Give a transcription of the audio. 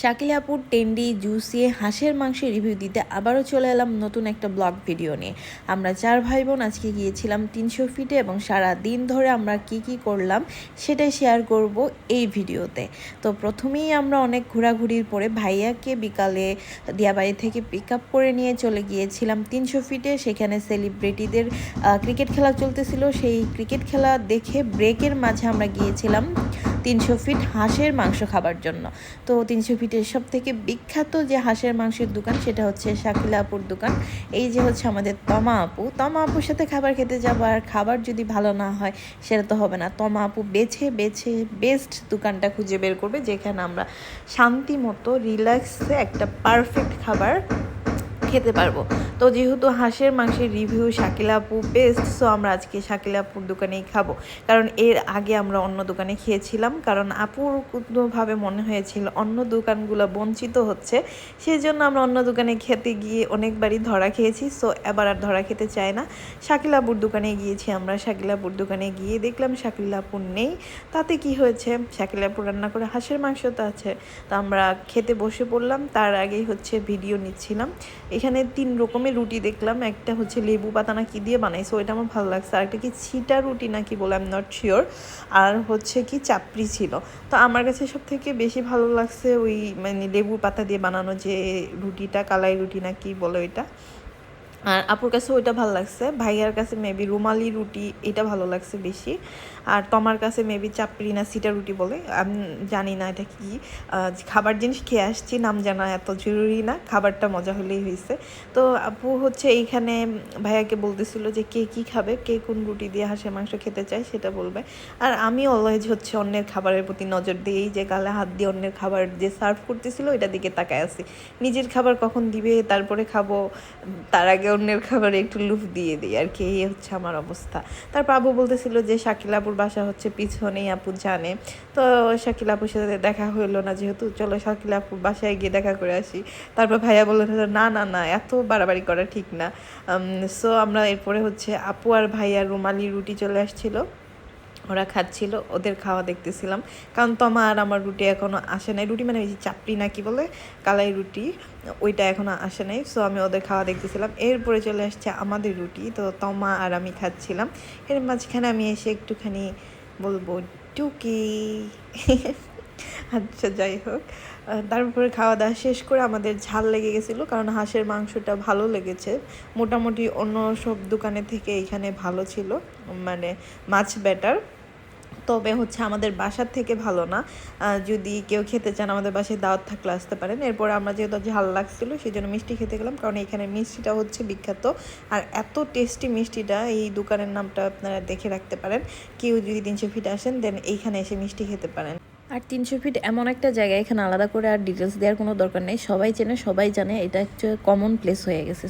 শাকিল আপুর টেন্ডি জুসি হাঁসের মাংসের রিভিউ দিতে আবারও চলে এলাম নতুন একটা ব্লগ ভিডিও নিয়ে। আমরা চার ভাই বোন আজকে গিয়েছিলাম তিনশো ফিটে এবং সারা দিন ধরে আমরা কি কি করলাম সেটাই শেয়ার করব এই ভিডিওতে তো। প্রথমেই আমরা অনেক ঘোরাঘুরির পরে ভাইয়াকে বিকালে দিয়াবাড়ি থেকে পিক আপ করে নিয়ে চলে গিয়েছিলাম তিনশো ফিটে সেখানে সেলিব্রিটিদের ক্রিকেট খেলা চলতেছিল। সেই ক্রিকেট খেলা দেখে ব্রেকের মাঝে আমরা গিয়েছিলাম। তিনশো ফিট হাঁসের মাংস খাবার জন্য। তো তিনশো ফিটের সব থেকে বিখ্যাত যে হাঁসের মাংসের দোকান, সেটা হচ্ছে শাকিলা আপুর দোকান। এই যে হচ্ছে আমাদের তমা আপু। তমা আপুর সাথে খাবার খেতে যাব আর খাবার যদি ভালো না হয়, সেটা তো হবে না। তমা আপু বেছে বেছে বেস্ট দোকানটা খুঁজে বের করবে, যেখানে আমরা শান্তি মতো রিল্যাক্সে একটা পারফেক্ট খাবার খেতে পারব। তো যেহেতু হাঁসের মাংসের রিভিউ শাকিলা আপু বেস্ট সো আমরা আজকে শাকিলা আপুর দোকানেই খাব। কারণ এর আগে আমরা অন্য দোকানে খেয়েছিলাম, কারণ আপুর কোনোভাবে মনে হয়েছিল অন্য দোকানগুলো বঞ্চিত হচ্ছে। সেই জন্য আমরা অন্য দোকানে খেতে গিয়ে অনেকবারই ধরা খেয়েছি সো এবার আর ধরা খেতে চাই না। শাকিলা আপুর দোকানে গিয়েছি আমরা, শাকিলা আপুর দোকানে গিয়ে দেখলাম শাকিলা আপুর নেই। তাতে কি হয়েছে? শাকিলা আপুর রান্না করে হাঁসের মাংস তো আছে, তো আমরা খেতে বসে পড়লাম। তার আগেই হচ্ছে ভিডিও নিচ্ছিলাম। এখানে তিন রকমের রুটি দেখলাম। একটা হচ্ছে লেবু পাতা না কি দিয়ে বানাইছে ওইটা আমার ভালো লাগছে। আর একটা কি ছিটা রুটি না কি বলে আম নট শিওর আর হচ্ছে কি চাপড়ি ছিল। তো আমার কাছে সব থেকে বেশি ভালো লাগছে ওই মানে লেবু পাতা দিয়ে বানানো যে রুটিটা, কালাই রুটি না কি বলে ওইটা। আর আপুর কাছে ওইটা ভালো লাগছে। ভাইয়ার কাছে মেবি রুমালি রুটি, এটা ভালো লাগছে বেশি। আর তোমার কাছে মেবি চাপড়ি না সিটা রুটি বলে। আমি জানি না এটা কি। খাবার জিনিস খেয়ে আসছি, নাম জানা এত জরুরি না। খাবারটা মজা হলেই হয়েছে। তো আপু হচ্ছে এইখানে ভাইয়াকে বলতেছিল যে কে কি খাবে, কে কোন রুটি দিয়ে হাঁসের মাংস খেতে চায় সেটা বলবে। আর আমি অলওয়েজ হচ্ছে অন্যের খাবারের প্রতি নজর দিই, যে গালে হাত দিয়ে অন্যের খাবার যে সার্ভ করতেছিল, ওইটার দিকে তাকায় আছি। নিজের খাবার কখন দিবে, তারপরে খাব, তার আগে অন্যের খাবারে একটু লুফ দিয়ে দিই, আর কি, এই হচ্ছে আমার অবস্থা। তারপর আবু বলতেছিল যে শাকিল আপুর বাসা হচ্ছে পিছনেই, আপু জানে। তো শাকিল আপুর সাথে দেখা হইল না যেহেতু, চলো শাকিল আপুর বাসায় গিয়ে দেখা করে আসি। তারপর ভাইয়া বলল, না না না এত বাড়াবাড়ি করা ঠিক না। সো আমরা এরপরে হচ্ছে আপু আর ভাইয়া রুমালি রুটি চলে আসছিল। ওরা খাচ্ছিল, ওদের খাওয়া দেখতেছিলাম। কারণ তমা আর আমার রুটি এখনও আসে নাই। রুটি মানে যে চাপড়ি না কি বলে, কালাই রুটি, ওইটা এখনও আসে নাই। সো আমি ওদের খাওয়া দেখতেছিলাম। এরপরে চলে আসছে আমাদের রুটি। তো তমা আর আমি খাচ্ছিলাম। এর মাঝখানে আমি এসে একটুখানি বলব, টুকি। আচ্ছা যাই হোক। তারপরে খাওয়া দাওয়া শেষ করে আমাদের ঝাল লেগে গেছিল। কারণ হাঁসের মাংসটা ভালো লেগেছে। মোটামুটি অন্য সব দোকানের থেকে এখানে ভালো ছিল। মানে মাছ ব্যাটার তবে হচ্ছে আমাদের বাসার থেকে ভালো না। যদি কেউ খেতে চান আমাদের বাসায় দাওয়াত থাকলে আসতে পারেন। এরপর আমরা যেহেতু ঝাল লাগছিল সেই জন্য মিষ্টি খেতে গেলাম। কারণ এখানে মিষ্টিটা হচ্ছে বিখ্যাত। আর এত টেস্টি মিষ্টিটা এই দোকানের নামটা আপনারা দেখে রাখতে পারেন। কেউ যদি তিনশো ফিট আসেন, দেন এইখানে এসে মিষ্টি খেতে পারেন। আর তিনশো ফিট এমন একটা জায়গা, এখানে আলাদা করে আর ডিটেলস দেওয়ার কোনো দরকার নেই। সবাই চেনে, সবাই জানে। এটা একটা কমন প্লেস হয়ে গেছে।